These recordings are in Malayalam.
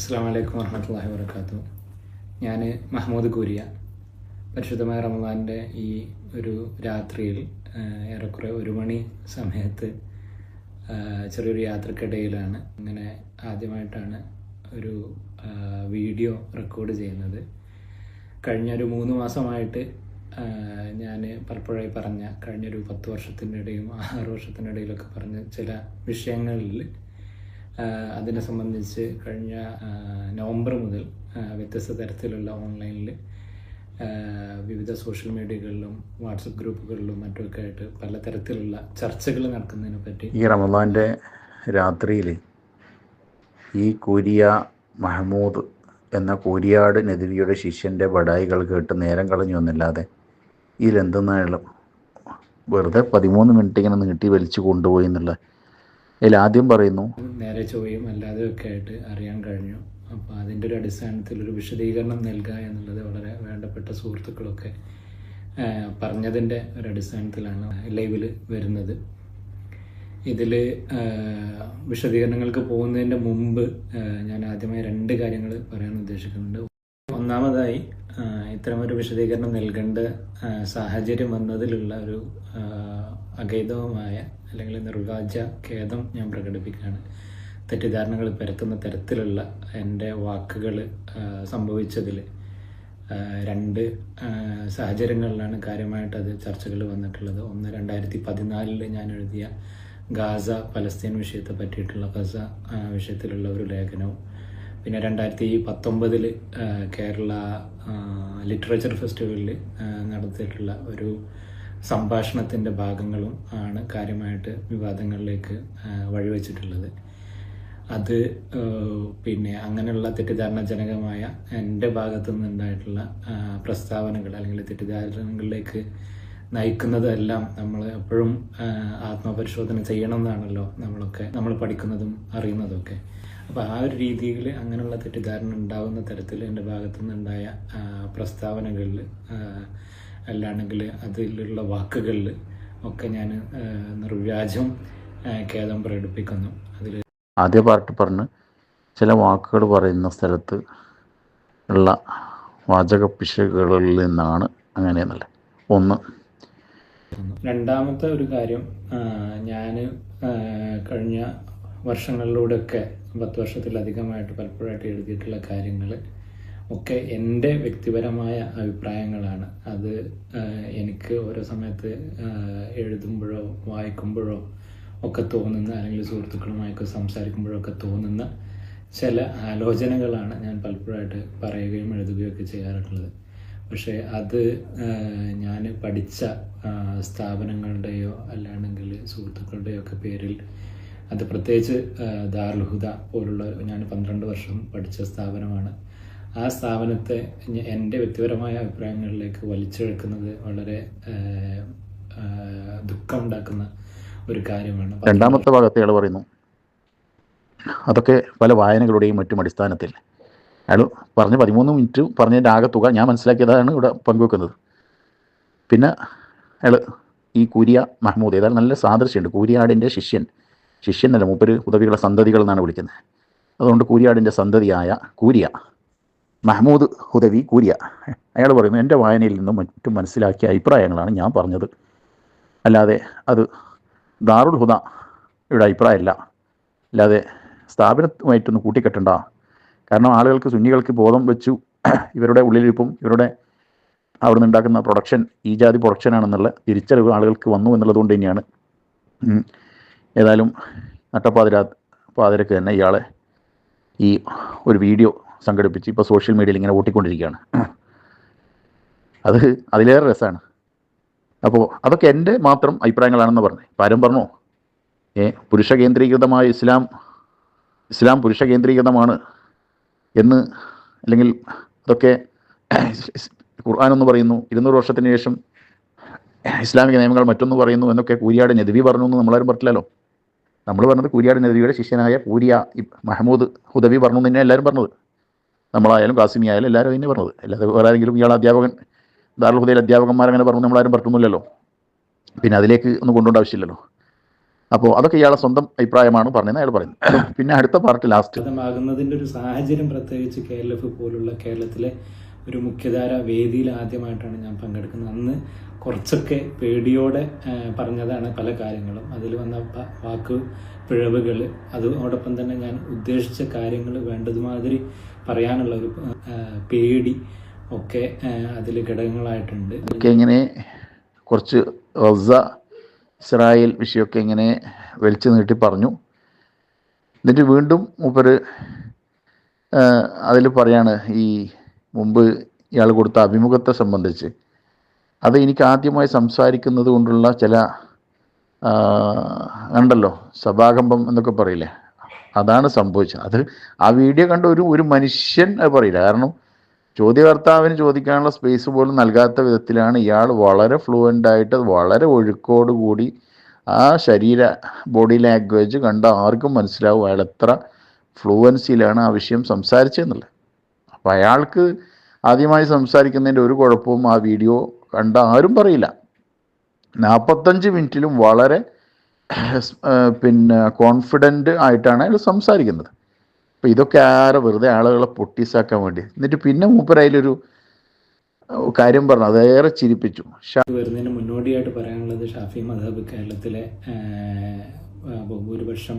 അസ്സാം വലൈക്കും വർഹമത്തല്ലാഹി വർക്കാത്തു ഞാൻ മഹമ്മൂദ് കൂരിയ. പരിശുദ്ധമായ റമദാന്റെ ഈ ഒരു രാത്രിയിൽ ഏറെക്കുറെ ഒരു മണി സമയത്ത് ചെറിയൊരു യാത്രക്കിടയിലാണ് ഇങ്ങനെ ആദ്യമായിട്ടാണ് ഒരു വീഡിയോ റെക്കോർഡ് ചെയ്യുന്നത്. കഴിഞ്ഞ ഒരു മൂന്ന് മാസമായിട്ട് ഞാൻ പലപ്പോഴായി പറഞ്ഞ കഴിഞ്ഞൊരു പത്ത് വർഷത്തിനിടയും ആറ് വർഷത്തിനിടയിലൊക്കെ പറഞ്ഞ ചില വിഷയങ്ങളിൽ അതിനെ സംബന്ധിച്ച് കഴിഞ്ഞ നവംബർ മുതൽ വ്യത്യസ്ത തരത്തിലുള്ള ഓൺലൈനിൽ വിവിധ സോഷ്യൽ മീഡിയകളിലും വാട്സപ്പ് ഗ്രൂപ്പുകളിലും മറ്റുമൊക്കെ ആയിട്ട് പലതരത്തിലുള്ള ചർച്ചകൾ നടക്കുന്നതിനെ പറ്റി ഈ റമദാന്റെ രാത്രിയിൽ ഈ കൂരിയ മഹമ്മൂദ് എന്ന കൂരിയാട് നദിവിയുടെ ശിഷ്യന്റെ ബടായികൾ കേട്ട് നേരം കളഞ്ഞു വന്നില്ലാതെ ഈ ഇതിലെന്തെന്നായാലും വെറുതെ പതിമൂന്ന് മിനിറ്റ് ഇങ്ങനെ നീട്ടി വലിച്ചു കൊണ്ടുപോയി എന്നുള്ള അതിൽ ആദ്യം പറയുന്നു. നേരെ ചൊവ്വയും അല്ലാതെ ഒക്കെ ആയിട്ട് അറിയാൻ കഴിഞ്ഞു. അപ്പോൾ അതിന്റെ ഒരു അടിസ്ഥാനത്തിൽ ഒരു വിശദീകരണം നൽകുക എന്നുള്ളത് വളരെ വേണ്ടപ്പെട്ട സുഹൃത്തുക്കളൊക്കെ പറഞ്ഞതിന്റെ ഒരു അടിസ്ഥാനത്തിലാണ് ലൈവിൽ വരുന്നത്. ഇതിൽ വിശദീകരണങ്ങൾക്ക് പോകുന്നതിന്റെ മുമ്പ് ഞാൻ ആദ്യമായി രണ്ട് കാര്യങ്ങൾ പറയാൻ ഉദ്ദേശിക്കുന്നുണ്ട്. ഒന്നാമതായി ഇത്തരമൊരു വിശദീകരണം നൽകേണ്ട സാഹചര്യം വന്നതിലുള്ള ഒരു അഗൈതവുമായ അല്ലെങ്കിൽ നിർവാജ്യ ഖേദം ഞാൻ പ്രകടിപ്പിക്കുകയാണ്. തെറ്റിദ്ധാരണകൾ പരത്തുന്ന തരത്തിലുള്ള എന്റെ വാക്കുകൾ സംഭവിച്ചതിൽ രണ്ട് സാഹചര്യങ്ങളിലാണ് കാര്യമായിട്ട് അത് ചർച്ചകൾ വന്നിട്ടുള്ളത്. ഒന്ന് രണ്ടായിരത്തി പതിനാലിൽ ഞാൻ എഴുതിയ ഗാസ പലസ്തീൻ വിഷയത്തെ പറ്റിയിട്ടുള്ള ഗസ വിഷയത്തിലുള്ള ഒരു ലേഖനവും പിന്നെ രണ്ടായിരത്തി പത്തൊമ്പതിൽ കേരള ലിറ്ററേച്ചർ ഫെസ്റ്റിവലിൽ നടത്തിയിട്ടുള്ള ഒരു സംഭാഷണത്തിന്റെ ഭാഗങ്ങളും ആണ് കാര്യമായിട്ട് വിവാദങ്ങളിലേക്ക് വഴിവെച്ചിട്ടുള്ളത്. അത് പിന്നെ അങ്ങനെയുള്ള തെറ്റിദ്ധാരണജനകമായ എന്റെ ഭാഗത്തു നിന്നുണ്ടായിട്ടുള്ള പ്രസ്താവനകൾ അല്ലെങ്കിൽ തെറ്റിദ്ധാരണകളിലേക്ക് നയിക്കുന്നതെല്ലാം നമ്മൾ എപ്പോഴും ആത്മപരിശോധന ചെയ്യണം എന്നാണല്ലോ നമ്മളൊക്കെ നമ്മൾ പഠിക്കുന്നതും അറിയുന്നതൊക്കെ. അപ്പോൾ ആ ഒരു രീതിയിൽ അങ്ങനെയുള്ള തെറ്റിദ്ധാരണ ഉണ്ടാകുന്ന തരത്തിൽ എന്റെ ഭാഗത്തു നിന്നുണ്ടായ ആ, പ്രസ്താവനകളിൽ അല്ലാണെങ്കിൽ അതിലുള്ള വാക്കുകളിൽ ഒക്കെ ഞാൻ നിർവ്യാജം ഖേദം പ്രകടിപ്പിക്കുന്നു. അതിൽ ആദ്യ പാർട്ട് പറഞ്ഞ് ചില വാക്കുകൾ പറയുന്ന സ്ഥലത്ത് ഉള്ള വാചക പിശകുകളിൽ നിന്നാണ് അങ്ങനെയെന്നല്ല? ഒന്ന് രണ്ടാമത്തെ ഒരു കാര്യം ഞാൻ കഴിഞ്ഞ വർഷങ്ങളിലൂടെയൊക്കെ പത്ത് വർഷത്തിലധികമായിട്ട് പലപ്പോഴായിട്ട് എഴുതിയിട്ടുള്ള കാര്യങ്ങൾ ഒക്കെ എന്റെ വ്യക്തിപരമായ അഭിപ്രായങ്ങളാണ്. അത് എനിക്ക് ഓരോ സമയത്ത് എഴുതുമ്പോഴോ വായിക്കുമ്പോഴോ ഒക്കെ തോന്നുന്ന അല്ലെങ്കിൽ സുഹൃത്തുക്കളുമായൊക്കെ സംസാരിക്കുമ്പോഴോ ഒക്കെ തോന്നുന്ന ചില ആലോചനകളാണ് ഞാൻ പലപ്പോഴായിട്ട് പറയുകയും എഴുതുകയും ഒക്കെ ചെയ്യാറുള്ളത്. പക്ഷേ അത് ഞാൻ പഠിച്ച സ്ഥാപനങ്ങളുടെയോ അല്ലാണെങ്കിൽ സുഹൃത്തുക്കളുടെയോ ഒക്കെ പേരിൽ അത് പ്രത്യേകിച്ച് ആ, പോലുള്ള ഞാൻ പന്ത്രണ്ട് വർഷം പഠിച്ച സ്ഥാപനമാണ്. ആ സ്ഥാപനത്തെ എന്റെ വ്യക്തിപരമായ അഭിപ്രായങ്ങളിലേക്ക് വലിച്ചെടുക്കുന്നത് വളരെ ദുഃഖം ഉണ്ടാക്കുന്ന ഒരു കാര്യമാണ്. രണ്ടാമത്തെ ഭാഗത്തെ പറയുന്നു അതൊക്കെ പല വായനകളുടെയും മറ്റും അടിസ്ഥാനത്തിൽ. അയാൾ പറഞ്ഞ പതിമൂന്ന് മിനിറ്റ് പറഞ്ഞതിന്റെ ആകെ തുക ഞാൻ മനസ്സിലാക്കിയതാണ് ഇവിടെ പങ്കുവെക്കുന്നത്. പിന്നെ അയാൾ ഈ കൂരിയ മഹ്മൂദ് ഏതായാലും നല്ല സാദൃശ്യമുണ്ട്. കൂരിയാടിന്റെ ശിഷ്യൻ ശിഷ്യൻ അല്ല മൂപ്പര് ഉദവികളെ സന്തതികൾ എന്നാണ് വിളിക്കുന്നത്. അതുകൊണ്ട് കൂരിയാടിന്റെ സന്തതിയായ കൂരിയ മഹ്മൂദ് ഹുദവി കൂരിയ. അയാൾ പറയുന്നു എന്റെ വായനയിൽ നിന്നും മറ്റും മനസ്സിലാക്കിയ അഭിപ്രായങ്ങളാണ് ഞാൻ പറഞ്ഞത്. അല്ലാതെ അത് ദാറുൽ ഹുദ ഇവിടെ അഭിപ്രായമല്ല. അല്ലാതെ സ്ഥാപനവുമായിട്ടൊന്ന് കൂട്ടിക്കെട്ടണ്ട. കാരണം ആളുകൾക്ക് സുന്നികൾക്ക് ബോധം വെച്ചു ഇവരുടെ ഉള്ളിലിരിപ്പും ഇവരുടെ അവിടുന്ന് ഉണ്ടാക്കുന്ന പ്രൊഡക്ഷൻ ഈ ജാതി പ്രൊഡക്ഷനാണെന്നുള്ള തിരിച്ചറിവ് ആളുകൾക്ക് വന്നു എന്നുള്ളതുകൊണ്ട് തന്നെയാണ്. ഏതായാലും നട്ടപ്പാതിരാ പാതിരക്ക് തന്നെ ഇയാളെ ഈ ഒരു വീഡിയോ സംഘടിപ്പിച്ച് ഇപ്പോൾ സോഷ്യൽ മീഡിയയിൽ ഇങ്ങനെ ഓട്ടിക്കൊണ്ടിരിക്കുകയാണ്. അത് അതിലേറെ രസമാണ്. അപ്പോൾ അതൊക്കെ എന്റെ മാത്രം അഭിപ്രായങ്ങളാണെന്ന് പറഞ്ഞു. പാരം പറഞ്ഞോ? ഏ പുരുഷ കേന്ദ്രീകൃതമായ ഇസ്ലാം ഇസ്ലാം പുരുഷ കേന്ദ്രീകൃതമാണ്. എന്ന് അല്ലെങ്കിൽ അതൊക്കെ ഖുർആാനൊന്ന് പറയുന്നു. ഇരുന്നൂറ് വർഷത്തിന് ശേഷം ഇസ്ലാമിക നിയമങ്ങൾ മറ്റൊന്ന് പറയുന്നു എന്നൊക്കെ കൂരിയാട് നദവി പറഞ്ഞു എന്ന് നമ്മളാരും പറഞ്ഞില്ലല്ലോ നമ്മൾ പറഞ്ഞത് കൂരിയാട് നദവിയുടെ ശിഷ്യനായ കൂരിയ മഹമ്മൂദ് ഹുദവി പറഞ്ഞു എന്ന് തന്നെ എല്ലാവരും പറഞ്ഞത്. നമ്മളായാലും കാസിമി ആയാലും എല്ലാവരും തന്നെ പറഞ്ഞത്. അല്ലാതെ വേറെ ആരെങ്കിലും ഇയാൾ അധ്യാപകൻ ദാറുൽ ഹുദയിൽ അധ്യാപകന്മാരങ്ങനെ പറഞ്ഞു നമ്മളാരും പറഞ്ഞില്ലല്ലോ പിന്നെ അതിലേക്ക് ഒന്നും കൊണ്ടുപോകേണ്ട ആവശ്യമില്ലല്ലോ. അപ്പോൾ അതൊക്കെ ഇയാളെ സ്വന്തം അഭിപ്രായമാണ് പറഞ്ഞത് അയാൾ പറയുന്നത് പിന്നെ അടുത്ത പാർട്ട് ലാസ്റ്റ് ആകുന്നതിന്റെ ഒരു സാഹചര്യം പ്രത്യേകിച്ച് കെ എൽ എഫ് പോലുള്ള കേരളത്തിലെ ഒരു മുഖ്യധാര വേദിയിൽ ആദ്യമായിട്ടാണ് ഞാൻ പങ്കെടുക്കുന്നത്. അന്ന് കുറച്ചൊക്കെ പേടിയോടെ പറഞ്ഞതാണ് പല കാര്യങ്ങളും. അതിൽ വന്ന വാക്ക് പിഴവുകൾ അതോടൊപ്പം തന്നെ ഞാൻ ഉദ്ദേശിച്ച കാര്യങ്ങൾ വേണ്ടതുമാതിരി പറയാനുള്ള ഒരു പേടി ഒക്കെ അതിൽ ഘടകങ്ങളായിട്ടുണ്ട്. എങ്ങനെ ഇങ്ങനെ കുറച്ച് റസ ഇസ്രായേൽ വിഷയമൊക്കെ ഇങ്ങനെ വലിച്ചു നീട്ടി പറഞ്ഞു. എന്നിട്ട് വീണ്ടും മൂപ്പര് അതിൽ പറയാണ് ഈ മുമ്പ് ഇയാൾ കൊടുത്ത അഭിമുഖത്തെ സംബന്ധിച്ച്. അത് എനിക്ക് ആദ്യമായി സംസാരിക്കുന്നത് കൊണ്ടുള്ള ചില ഉണ്ടല്ലോ സഭാകമ്പം എന്നൊക്കെ പറയില്ലേ? അതാണ് സംഭവിച്ചത്. അത് ആ വീഡിയോ കണ്ട ഒരു ഒരു മനുഷ്യൻ പറയില്ല. കാരണം ചോദ്യകർത്താവിന് ചോദിക്കാനുള്ള സ്പേസ് പോലും നൽകാത്ത വിധത്തിലാണ് ഇയാൾ വളരെ ഫ്ലുവന്റ് ആയിട്ട് വളരെ ഒഴുക്കോടുകൂടി ആ ശരീര ബോഡി ലാംഗ്വേജ് കണ്ട ആർക്കും മനസ്സിലാവും അയാൾ എത്ര ഫ്ലുവൻസിയിലാണ് ആ വിഷയം സംസാരിച്ചതെന്നുള്ളത്. അപ്പോൾ അയാൾക്ക് ആദ്യമായി സംസാരിക്കുന്നതിന്റെ ഒരു കുഴപ്പവും ആ വീഡിയോ കണ്ട ആരും പറയില്ല. നാൽപ്പത്തഞ്ച് മിനിറ്റിലും വളരെ പിന്നെ കോൺഫിഡന്റ് ആയിട്ടാണ് അയാൾ സംസാരിക്കുന്നത്. അപ്പോൾ ഇതൊക്കെ ആരെ വെറുതെ ആളുകളെ പൊട്ടിസാക്കാൻ വേണ്ടി. എന്നിട്ട് പിന്നെ മൂപ്പരയിലൊരു കാര്യം പറഞ്ഞു. അതേറെ ചിരിപ്പിച്ചു. വരുന്നതിന് മുന്നോടിയായിട്ട് പറയാനുള്ളത് ഷാഫി മദഹബ് കേരളത്തിലെ ബഹുഭൂരിപക്ഷം ഭൂരിപക്ഷം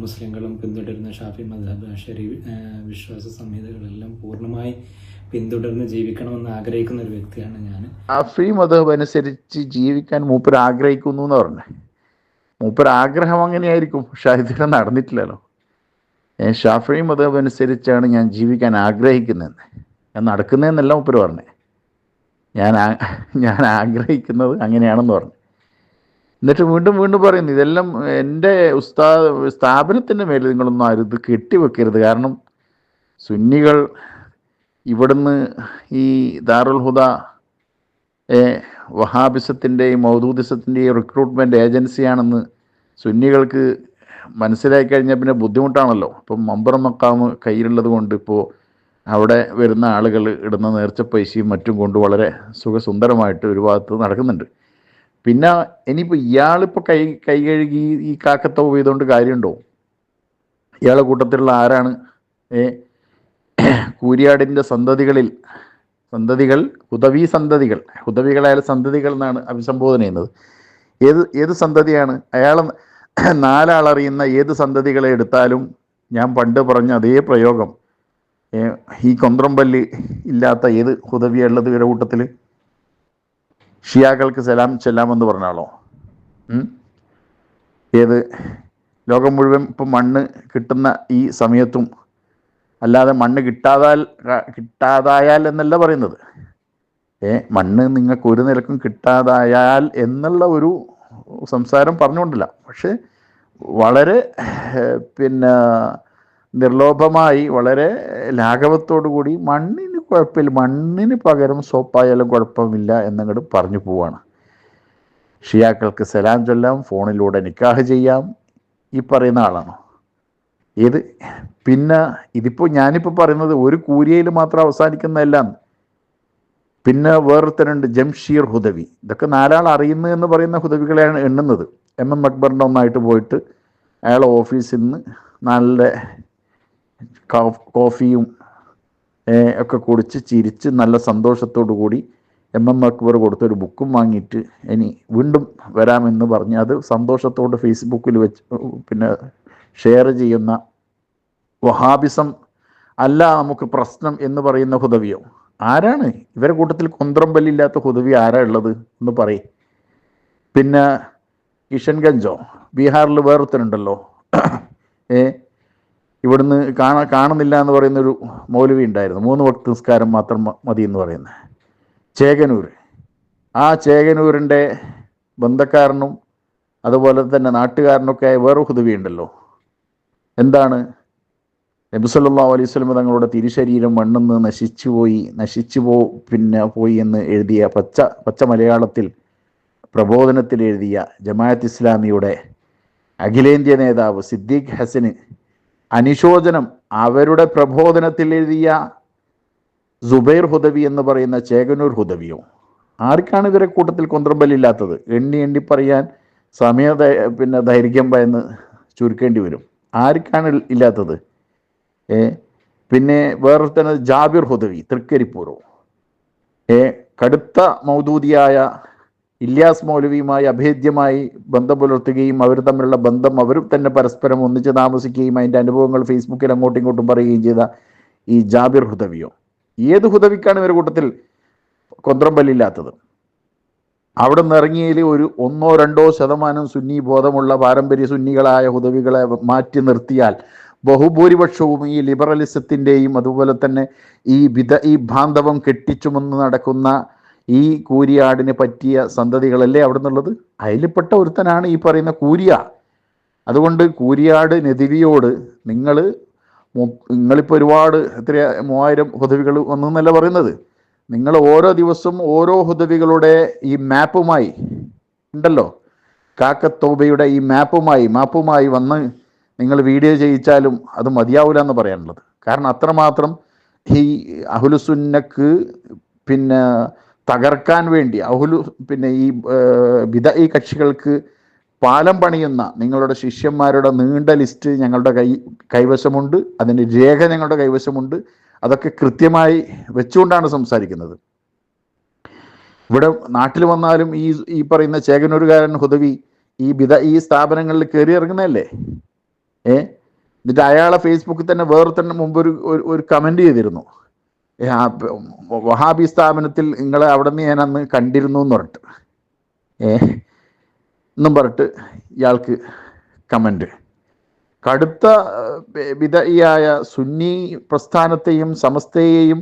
മുസ്ലിങ്ങളും പിന്തുടരുന്ന ഷാഫി മദഹബ് അഷരി ആ, വിശ്വാസ സംഹിതകളെല്ലാം പൂർണമായി പിന്തുടർന്ന് ജീവിക്കണമെന്ന് ആഗ്രഹിക്കുന്ന ഒരു വ്യക്തിയാണ് ഞാൻ ഷാഫി മതം അനുസരിച്ച് ജീവിക്കാൻ മൂപ്പർ ആഗ്രഹിക്കുന്നു എന്ന് പറഞ്ഞേ. മൂപ്പർ ആഗ്രഹം അങ്ങനെയായിരിക്കും. പക്ഷെ ഇതുവരെ നടന്നിട്ടില്ലല്ലോ. ഷാഫി മതം അനുസരിച്ചാണ് ഞാൻ ജീവിക്കാൻ ആഗ്രഹിക്കുന്നതെന്ന് ഞാൻ നടക്കുന്നതെന്നല്ല മൂപ്പർ പറഞ്ഞേ. ഞാൻ ഞാൻ ആഗ്രഹിക്കുന്നത് അങ്ങനെയാണെന്ന് പറഞ്ഞു. എന്നിട്ട് വീണ്ടും വീണ്ടും പറയുന്നു ഇതെല്ലാം എന്റെ ഉസ്താ സ്ഥാപനത്തിന്റെ മേലിൽ നിങ്ങളൊന്നും ആരും ഇത് കെട്ടിവെക്കരുത്. കാരണം സുന്നികൾ ഇവിടുന്ന് ഈ ദാറുൽ ഹുദ വഹാബിസത്തിന്റെയും മൗദൂദിസത്തിന്റെയും റിക്രൂട്ട്മെന്റ് ഏജൻസിയാണെന്ന് സുന്നികൾക്ക് മനസ്സിലാക്കി കഴിഞ്ഞാൽ പിന്നെ ബുദ്ധിമുട്ടാണല്ലോ. അപ്പം മമ്പർ മക്കാമ് കയ്യിലുള്ളത് കൊണ്ട് ഇപ്പോൾ അവിടെ വരുന്ന ആളുകൾ ഇടുന്ന നേർച്ച പൈസയും മറ്റും കൊണ്ട് വളരെ സുഖസുന്ദരമായിട്ട് ഒരു ഭാഗത്ത് നടക്കുന്നുണ്ട്. പിന്നെ ഇനിയിപ്പോൾ ഇയാളിപ്പോൾ കൈ കൈ കഴുകി ഈ കാക്കത്തോ ചെയ്തുകൊണ്ട് കാര്യമുണ്ടോ ഇയാളെ കൂട്ടത്തിലുള്ള ആരാണ്? ഏ കൂരിയാടിന്റെ സന്തതികളിൽ സന്തതികൾ ഹുദവി സന്തതികൾ ഹുദവികളായ സന്തതികൾ എന്നാണ് അഭിസംബോധന ചെയ്യുന്നത്. ഏത് ഏത് സന്തതിയാണ്? അയാൾ നാലാളറിയുന്ന ഏത് സന്തതികളെ എടുത്താലും ഞാൻ പണ്ട് പറഞ്ഞ അതേ പ്രയോഗം. ഈ കൊന്ത്രംപല്ലി ഇല്ലാത്ത ഏത് ഹുദവിയുള്ളത് ഇവരുടെ കൂട്ടത്തിൽ? ഷിയാക്കൾക്ക് സലാം ചെല്ലാമെന്ന് പറഞ്ഞാളോ? ഏത്? ലോകം മുഴുവൻ ഇപ്പം മണ്ണ് കിട്ടുന്ന ഈ സമയത്തും അല്ലാതെ മണ്ണ് കിട്ടാതാൽ കിട്ടാതായാൽ എന്നല്ല പറയുന്നത്. ഏ മണ്ണ് നിങ്ങൾക്ക് ഒരു നിലക്കും കിട്ടാതായാൽ എന്നുള്ള ഒരു സംസാരം പറഞ്ഞുകൊണ്ടില്ല. പക്ഷേ വളരെ പിന്നെ നിർലോഭമായി വളരെ കൂടി മണ്ണിന് കുഴപ്പമില്ല. മണ്ണിന് പകരം സോപ്പായാലും കുഴപ്പമില്ല എന്നങ്ങോട്ട് പറഞ്ഞു പോവാണ്. ഷിയാക്കൾക്ക് സലാം ചൊല്ലാം ഫോണിലൂടെ നിക്കാഹ് ചെയ്യാം. ഈ പറയുന്ന ആളാണോ. ഏത്? പിന്നെ ഇതിപ്പോൾ ഞാനിപ്പോൾ പറയുന്നത് ഒരു കൂരിയയിൽ മാത്രം അവസാനിക്കുന്നതല്ല പിന്നെ വേറൊരുത്തനുണ്ട് ജംഷീർ ഹുദവി. ഇതൊക്കെ നാലാൾ അറിയുന്നു എന്ന് പറയുന്ന ഹുദവികളെയാണ് എണ്ണുന്നത്. എം എം അക്ബറിന്റെ ഒന്നായിട്ട് പോയിട്ട് അയാളെ ഓഫീസിൽ നിന്ന് നല്ല കോഫിയും ഒക്കെ കുടിച്ച് ചിരിച്ച് നല്ല സന്തോഷത്തോടു കൂടി എം എം അക്ബർ കൊടുത്തൊരു ബുക്കും വാങ്ങിയിട്ട് ഇനി വീണ്ടും വരാമെന്ന് പറഞ്ഞ് അത് സന്തോഷത്തോടെ ഫേസ്ബുക്കിൽ വെച്ച് പിന്നെ ഷെയർ ചെയ്യുന്ന വഹാബിസം അല്ല നമുക്ക് പ്രശ്നം എന്ന് പറയുന്ന ഹുദവിയോ. ആരാണ്? ഇവരെ കൂട്ടത്തിൽ കൊന്ത്രമ്പല്ലില്ലാത്ത ഹുദവി ആരാ ഉള്ളത്? എന്ന് പറയും. പിന്നെ കിഷൻഗഞ്ചോ? ബീഹാറിൽ വേറൊരുത്തനുണ്ടല്ലോ ഏ? ഇവിടുന്ന് കാണാ കാണുന്നില്ല എന്ന് പറയുന്നൊരു മൗലവി ഉണ്ടായിരുന്നു. മൂന്ന് വക്ത നിസ്കാരം മാത്രം മതി എന്ന് പറയുന്നത് ചേകനൂർ ആ ചേകനൂരിന്റെ ബന്ധക്കാരനും അതുപോലെ തന്നെ നാട്ടുകാരനൊക്കെ വേറെ ഹുദവി ഉണ്ടല്ലോ. എന്താണ്? നബിസല്ലാ അലൈഹി സ്വലമ തങ്ങളുടെ തിരുശരീരം മണ്ണെന്ന് നശിച്ചു പോയി നശിച്ചു പോ പിന്നെ പോയി എന്ന് എഴുതിയ പച്ച പച്ച മലയാളത്തിൽ പ്രബോധനത്തിൽ എഴുതിയ ജമാഅത്ത് ഇസ്ലാമിയുടെ അഖിലേന്ത്യ നേതാവ് സിദ്ദീഖ് ഹസന് അനുശോചനം അവരുടെ പ്രബോധനത്തിൽ എഴുതിയ സുബൈർ ഹുദവി എന്ന് പറയുന്ന ചേകനൂർ ഹുദവിയോ? ആർക്കാണ് ഇവരെ കൂട്ടത്തിൽ കൊന്ത്രമ്പല്ലില്ലാത്തത് എണ്ണി എണ്ണി പറയാൻ സമയ പിന്നെ ദൈർഘ്യം ഭയന്ന് ചുരുക്കേണ്ടി വരും. ആർക്കാണ് ഇല്ലാത്തത്? ഏ? പിന്നെ വേറെ തന്നെ ജാബിർ ഹുദവി തൃക്കരിപ്പൂരോ. ഏ? കടുത്ത മൗദൂദിയായ ഇല്യാസ് മൗലവിയുമായി അഭേദ്യമായി ബന്ധം പുലർത്തുകയും അവർ തമ്മിലുള്ള ബന്ധം അവരും തന്നെ പരസ്പരം ഒന്നിച്ച് താമസിക്കുകയും അതിന്റെ അനുഭവങ്ങൾ ഫേസ്ബുക്കിൽ അങ്ങോട്ടും ഇങ്ങോട്ടും പറയുകയും ചെയ്ത ഈ ജാബിർ ഹുദവിയോ. ഏത് ഹുദവിക്കാണ് ഇവരുടെ കൂട്ടത്തിൽ കൊന്ത്രമ്പല്ലില്ലാത്തത്? അവിടെ നിന്ന് ഇറങ്ങിയതിൽ ഒരു ഒന്നോ രണ്ടോ ശതമാനം സുന്നി ബോധമുള്ള പാരമ്പര്യ സുന്നികളായ ഹുദവികളെ മാറ്റി നിർത്തിയാൽ ബഹുഭൂരിപക്ഷവും ഈ ലിബറലിസത്തിന്റെയും അതുപോലെ തന്നെ ഈ വിധ ഈ ഭാന്തവം കെട്ടിച്ചുമന്ന് നടക്കുന്ന ഈ കൂരിയാടിന് പറ്റിയ സന്തതികളല്ലേ അവിടെ നിന്നുള്ളത് അതിൽപ്പെട്ട ഒരുത്തനാണ് ഈ പറയുന്ന കൂരിയ. അതുകൊണ്ട് കൂരിയാട് നദിവിയോട് നിങ്ങൾ നിങ്ങളിപ്പോൾ ഒരുപാട് എത്ര മൂവായിരം ഹുദവികൾ വന്നു എന്നല്ല പറയുന്നത്? നിങ്ങൾ ഓരോ ദിവസവും ഓരോ ഹുദവികളുടെ ഈ മാപ്പുമായി ഉണ്ടല്ലോ. കാക്കത്തോബയുടെ ഈ മാപ്പുമായി മാപ്പുമായി വന്ന് നിങ്ങൾ വീഡിയോ ചെയ്യിച്ചാലും അത് മതിയാവില്ല എന്ന് പറയാനുള്ളത്. കാരണം അത്രമാത്രം ഈ അഹുലുസുന്നക്ക് പിന്നെ തകർക്കാൻ വേണ്ടി അഹുലു പിന്നെ ഈ വിധ ഈ കക്ഷികൾക്ക് പാലം പണിയുന്ന നിങ്ങളുടെ ശിഷ്യന്മാരുടെ നീണ്ട ലിസ്റ്റ് ഞങ്ങളുടെ കൈ കൈവശമുണ്ട് അതിന്റെ രേഖ ഞങ്ങളുടെ കൈവശമുണ്ട് അതൊക്കെ കൃത്യമായി വെച്ചുകൊണ്ടാണ് സംസാരിക്കുന്നത്. ഇവിടെ നാട്ടിൽ വന്നാലും ഈ ഈ പറയുന്ന ചേകനൂരുകാരൻ ഹുദവി ഈ വിധ ഈ സ്ഥാപനങ്ങളിൽ കയറി ഇറങ്ങുന്നതല്ലേ? ഏ? എന്നിട്ട് അയാളെ ഫേസ്ബുക്കിൽ തന്നെ വേറെ തന്നെ മുമ്പ് ഒരു ഒരു- കമന്റ് ചെയ്തിരുന്നു. വഹാബി സ്ഥാപനത്തിൽ നിങ്ങളെ അവിടെ നിന്ന് ഞാൻ അന്ന് കണ്ടിരുന്നു എന്ന് പറഞ്ഞിട്ട്. ഏ? എന്നും പറഞ്ഞിട്ട് ഇയാൾക്ക് കമന്റ് കടുത്ത വിധയായ സുന്നി പ്രസ്ഥാനത്തെയും സമസ്തയെയും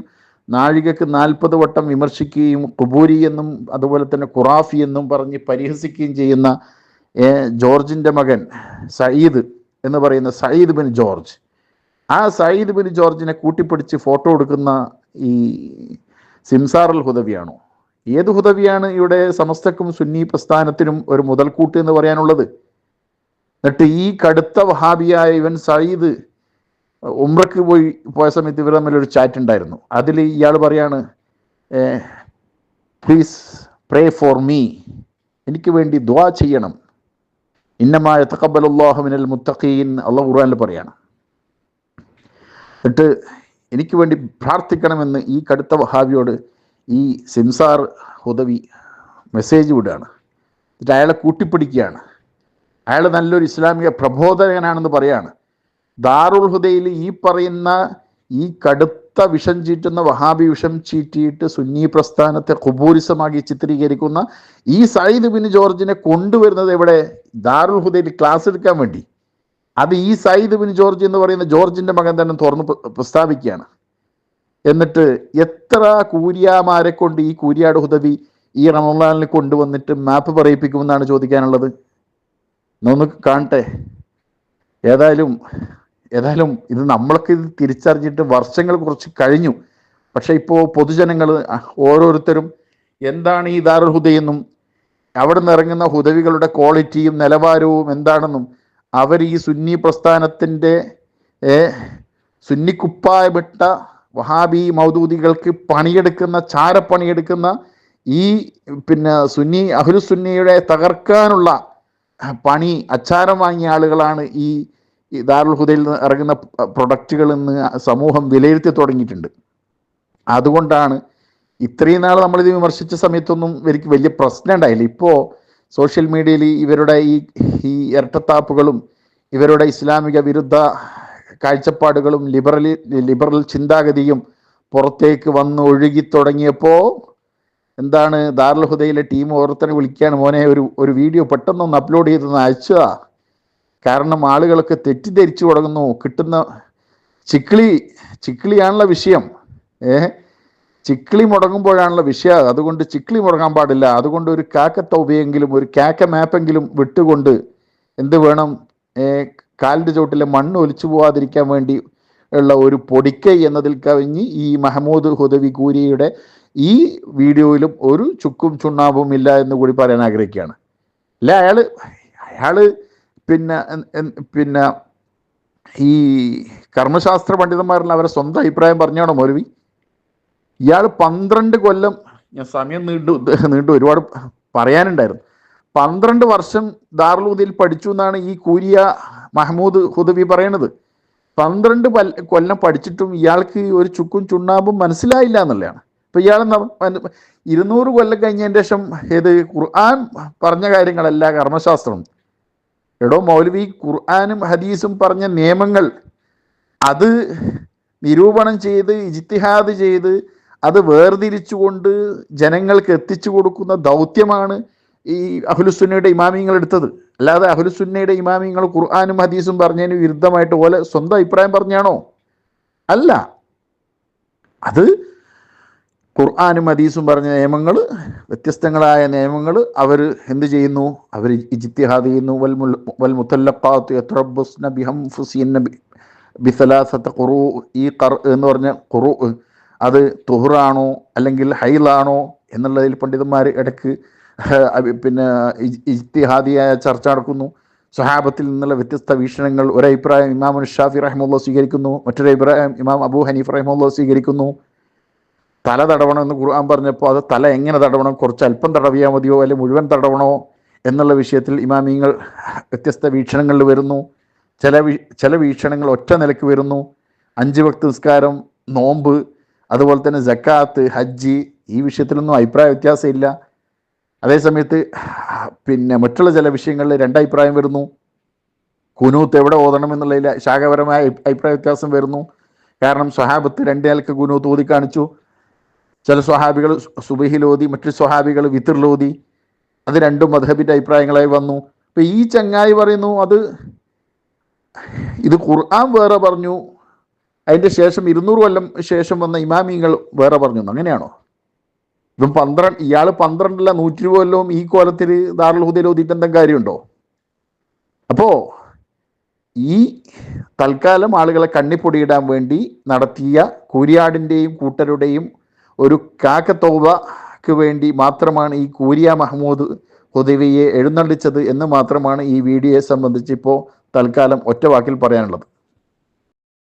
നാഴികക്ക് നാൽപ്പത് വട്ടം വിമർശിക്കുകയും കുബൂരി എന്നും അതുപോലെ തന്നെ ഖുറാഫി എന്നും പറഞ്ഞ് പരിഹസിക്കുകയും ചെയ്യുന്ന ജോർജിന്റെ മകൻ സയ്യിദ് എന്ന് പറയുന്ന സയ്യിദ് ബിൻ ജോർജ്. ആ സയ്യിദ് ബിൻ ജോർജിനെ കൂട്ടിപ്പിടിച്ച് ഫോട്ടോ എടുക്കുന്ന ഈ സിംസാർ അൽ ഹുദവിയാണോ? ഏത് ഹുദവിയാണ് ഇവിടെ സമസ്തക്കും സുന്നി പ്രസ്ഥാനത്തിനും ഒരു മുതൽക്കൂട്ട് എന്ന് പറയാനുള്ളത്? എന്നിട്ട് ഈ കടുത്ത വഹാബിയായ ഇവൻ സയ്യിദ് ഉംറക്ക് പോയി പോയ സമയത്ത് ഇവർ തമ്മിൽ ഒരു ചാറ്റ് ഉണ്ടായിരുന്നു. അതിൽ ഇയാൾ പറയാണ് പ്ലീസ് പ്രേ ഫോർ മീ എനിക്ക് വേണ്ടി ദ്വാ ചെയ്യണം. ഇന്നമായ മിനൽ മുത്തഖീൻ. അള്ളാഹു ഖുർആനിൽ പറയാണ്. എന്നിട്ട് എനിക്ക് വേണ്ടി പ്രാർത്ഥിക്കണമെന്ന് ഈ കടുത്ത വഹാബിയോട് ഈ സിംസാർ ഹുദവി മെസ്സേജ് വിടുകയാണ്. എന്നിട്ട് അയാളെ കൂട്ടിപ്പിടിക്കുകയാണ്. അയാൾ നല്ലൊരു ഇസ്ലാമിക പ്രബോധകനാണെന്ന് പറയാണ്. ദാറുൽ ഹുദയിൽ ഈ പറയുന്ന ഈ കടുത്ത വിഷം ചീറ്റുന്ന വഹാബി വിഷം ചീറ്റിയിട്ട് സുന്നി പ്രസ്ഥാനത്തെ കുബൂരിസമാക്കി ചിത്രീകരിക്കുന്ന ഈ സയ്യിദ് ബിൻ ജോർജിനെ കൊണ്ടുവരുന്നത് ഇവിടെ ദാറുൽ ഹുദയിൽ ക്ലാസ് എടുക്കാൻ വേണ്ടി. അത് ഈ സയ്യിദ് ബിൻ ജോർജ് എന്ന് പറയുന്ന ജോർജിന്റെ മകൻ തന്നെ തുറന്ന് പ്ര- പ്രസ്താവിക്കുകയാണ്. എന്നിട്ട് എത്ര കൂരിയാമാരെ കൊണ്ട് ഈ കൂരിയാട് ഹുദവി ഈ റമദാനിൽ കൊണ്ടുവന്നിട്ട് മാപ്പ് പറയിപ്പിക്കുമെന്നാണ് ചോദിക്കാനുള്ളത്? ഒന്ന് കാണട്ടെ. ഏതായാലും ഏതായാലും ഇത് നമ്മളൊക്കെ ഇത് തിരിച്ചറിഞ്ഞിട്ട് വർഷങ്ങൾ കുറച്ച് കഴിഞ്ഞു. പക്ഷേ ഇപ്പോൾ പൊതുജനങ്ങൾ ഓരോരുത്തരും എന്താണ് ഈ ദാറുൽ ഹുദയെന്നും അവിടെ നിന്ന് ഇറങ്ങുന്ന ഹുദവികളുടെ ക്വാളിറ്റിയും നിലവാരവും എന്താണെന്നും അവർ ഈ സുന്നി പ്രസ്ഥാനത്തിന്റെ സുന്നിക്കുപ്പായപ്പെട്ട വഹാബി മൗദൂദികൾക്ക് പണിയെടുക്കുന്ന ചാരപ്പണിയെടുക്കുന്ന ഈ പിന്നെ സുന്നി അഹുലുസുന്നിയുടെ തകർക്കാനുള്ള പണി അച്ചാരം വാങ്ങിയ ആളുകളാണ് ഈ ഈ ദാറുൽ ഹുദയിൽ നിന്ന് ഇറങ്ങുന്ന പ്രൊഡക്റ്റുകൾ ഇന്ന് സമൂഹം വിലയിരുത്തി തുടങ്ങിയിട്ടുണ്ട്. അതുകൊണ്ടാണ് ഇത്രയും നാൾ നമ്മളിത് വിമർശിച്ച സമയത്തൊന്നും എനിക്ക് വലിയ പ്രശ്നം ഉണ്ടായില്ല. ഇപ്പോൾ സോഷ്യൽ മീഡിയയിൽ ഇവരുടെ ഈ ഈ ഇരട്ടത്താപ്പുകളും ഇവരുടെ ഇസ്ലാമിക വിരുദ്ധ കാഴ്ചപ്പാടുകളും ലിബറലി ലിബറൽ ചിന്താഗതിയും പുറത്തേക്ക് വന്ന് ഒഴുകി തുടങ്ങിയപ്പോൾ എന്താണ് ദാറുൽ ഹുദയിലെ ടീം ഓരോരുത്തരെ വിളിക്കുകയാണ് മോനെ ഒരു ഒരു വീഡിയോ പെട്ടെന്നൊന്ന് അപ്ലോഡ് ചെയ്തൊന്ന് അയച്ചതാ. കാരണം ആളുകളൊക്കെ തെറ്റിദ്ധരിച്ചു തുടങ്ങുന്നു. കിട്ടുന്ന ചിക്കിളി ചിക്ലിയാണുള്ള വിഷയം. ഏ? ചിക്കിളി മുടങ്ങുമ്പോഴാണുള്ള വിഷയം. അതുകൊണ്ട് ചിക്കിളി മുടങ്ങാൻ പാടില്ല. അതുകൊണ്ട് ഒരു കാക്ക ഉപയെങ്കിലും ഒരു കാക്ക മാപ്പെങ്കിലും വിട്ടുകൊണ്ട് എന്ത് വേണം? കാലിന്റെ ചോട്ടിലെ മണ്ണ് ഒലിച്ചു പോവാതിരിക്കാൻ വേണ്ടി ഉള്ള ഒരു പൊടിക്കൈ എന്നതിൽ കവിഞ്ഞ് ഈ മഹമ്മൂദ് ഹുദവി കൂരിയുടെ ഈ വീഡിയോയിലും ഒരു ചുക്കും ചുണ്ണാമ്പും ഇല്ല എന്ന് കൂടി പറയാൻ ആഗ്രഹിക്കുകയാണ്. അല്ല? അയാൾ അയാൾ പിന്നെ പിന്നെ ഈ കർമ്മശാസ്ത്ര പണ്ഡിതന്മാരിൽ അവരെ സ്വന്തം അഭിപ്രായം പറഞ്ഞാണോ മൗലവി? ഇയാൾ പന്ത്രണ്ട് കൊല്ലം ഞാൻ സമയം നീണ്ടു നീണ്ടു ഒരുപാട് പറയാനുണ്ടായിരുന്നു. പന്ത്രണ്ട് വർഷം ദാർലൂദിൽ പഠിച്ചു എന്നാണ് ഈ കൂരിയ മഹ്മൂദ് ഹുദവി പറയണത്. പന്ത്രണ്ട് കൊല്ലം പഠിച്ചിട്ടും ഇയാൾക്ക് ഒരു ചുക്കും ചുണ്ണാമ്പും മനസ്സിലായില്ല എന്നുള്ളതാണ്. ഇപ്പൊ ഇയാൾ ഇരുന്നൂറ് കൊല്ലം കഴിഞ്ഞതിന് ശേഷം ഏത് ഖുർആൻ പറഞ്ഞ കാര്യങ്ങളല്ല കർമ്മശാസ്ത്രം. എടോ മൗലവി ഖുർആാനും ഹദീസും പറഞ്ഞ നിയമങ്ങൾ അത് നിരൂപണം ചെയ്ത് ഇജ്തിഹാദ് ചെയ്ത് അത് വേർതിരിച്ചുകൊണ്ട് ജനങ്ങൾക്ക് എത്തിച്ചു കൊടുക്കുന്ന ദൗത്യമാണ് ഈ അഹുലുസുന്നയുടെ ഇമാമിങ്ങൾ എടുത്തത്. അല്ലാതെ അഹുലുസുന്നയുടെ ഇമാമിങ്ങൾ ഖുർആാനും ഹദീസും പറഞ്ഞതിന് വിരുദ്ധമായിട്ട് പോലെ സ്വന്തം അഭിപ്രായം പറഞ്ഞാണോ? അല്ല. അത് ഖുർആാനും ഹദീസും പറഞ്ഞ നിയമങ്ങൾ വ്യത്യസ്തങ്ങളായ നിയമങ്ങൾ അവർ എന്ത് ചെയ്യുന്നു? അവർ ഇജിത്തിഹാദ് ചെയ്യുന്നു. വൽ വൽ മുത്തല്ലഖാത്ത് ഖുറു ഈ ഖർ എന്ന് പറഞ്ഞ ഖുറു അത് തുഹുറാണോ അല്ലെങ്കിൽ ഹൈലാണോ എന്നുള്ളതിൽ പണ്ഡിതന്മാർ ഇടയ്ക്ക് പിന്നെ ഇജ്തിഹാദിയായ ചർച്ച നടക്കുന്നു. സ്വഹാബത്തിൽ നിന്നുള്ള വ്യത്യസ്ത വീക്ഷണങ്ങൾ. ഒരഭിപ്രായം ഇമാം ഷാഫി റഹ്മുള്ള സ്വീകരിക്കുന്നു. മറ്റൊരു അഭിപ്രായം ഇമാം അബു ഹനീഫ് റഹ്മുള്ള സ്വീകരിക്കുന്നു. തല തടവണം എന്ന് ഖുർആൻ പറഞ്ഞപ്പോൾ അത് തല എങ്ങനെ തടവണം? കുറച്ച് അല്പം തടവിയാൽ മതിയോ? അല്ലെങ്കിൽ മുഴുവൻ തടവണോ? എന്നുള്ള വിഷയത്തിൽ ഇമാമിങ്ങൾ വ്യത്യസ്ത വീക്ഷണങ്ങളിൽ വരുന്നു. ചില ചില വീക്ഷണങ്ങൾ ഒറ്റ നിലയ്ക്ക് വരുന്നു. അഞ്ച് ഭക്തി നിസ്കാരം നോമ്പ് അതുപോലെ തന്നെ ജക്കാത്ത് ഹജ്ജ് ഈ വിഷയത്തിലൊന്നും അഭിപ്രായ വ്യത്യാസമില്ല. അതേസമയത്ത് പിന്നെ മറ്റുള്ള ചില വിഷയങ്ങളിൽ രണ്ടഭിപ്രായം വരുന്നു. കുനൂത്ത് എവിടെ ഓതണം എന്നുള്ളതിൽ ശാഖപരമായ അഭി- അഭിപ്രായ വ്യത്യാസം വരുന്നു. കാരണം സ്വഹാബത്ത് രണ്ട് നിലയ്ക്ക് കുനൂത്ത് ഓതി കാണിച്ചു ചില സ്വഹാബികൾ സുബഹിലോതി മറ്റു സ്വഹാബികൾ വിത്തിറിൽ ഓതി. അത് രണ്ടും മധബിന്റെ അഭിപ്രായങ്ങളായി വന്നു. അപ്പം ഈ ചങ്ങായി പറയുന്നു അത് ഇത് ഖുർആൻ വേറെ പറഞ്ഞു. അതിന്റെ ശേഷം ഇരുന്നൂറ് കൊല്ലം ശേഷം വന്ന ഇമാമിങ്ങൾ വേറെ പറഞ്ഞു. അങ്ങനെയാണോ? ഇപ്പം പന്ത്രണ്ട് ഇയാൾ പന്ത്രണ്ടല്ല നൂറ്റി ഇരുപത് കൊല്ലവും ഈ കോലത്തിൽ ദാറുൽ ഹുദയിൽ ഓതിയിട്ട് എന്തെങ്കിലും കാര്യമുണ്ടോ? അപ്പോൾ ഈ തൽക്കാലം ആളുകളെ കണ്ണിപ്പൊടിയിടാൻ വേണ്ടി നടത്തിയ കൂരിയാടിന്റെയും കൂട്ടരുടെയും ഒരു കാക്കത്തോവയ്ക്ക് വേണ്ടി മാത്രമാണ് ഈ കൂരിയ മഹമ്മൂദ് ഹുദവിയെ എഴുന്നള്ളിച്ചത് എന്ന് മാത്രമാണ് ഈ വീഡിയോയെ സംബന്ധിച്ച് ഇപ്പോൾ തൽക്കാലം ഒറ്റ വാക്കിൽ പറയാനുള്ളത്.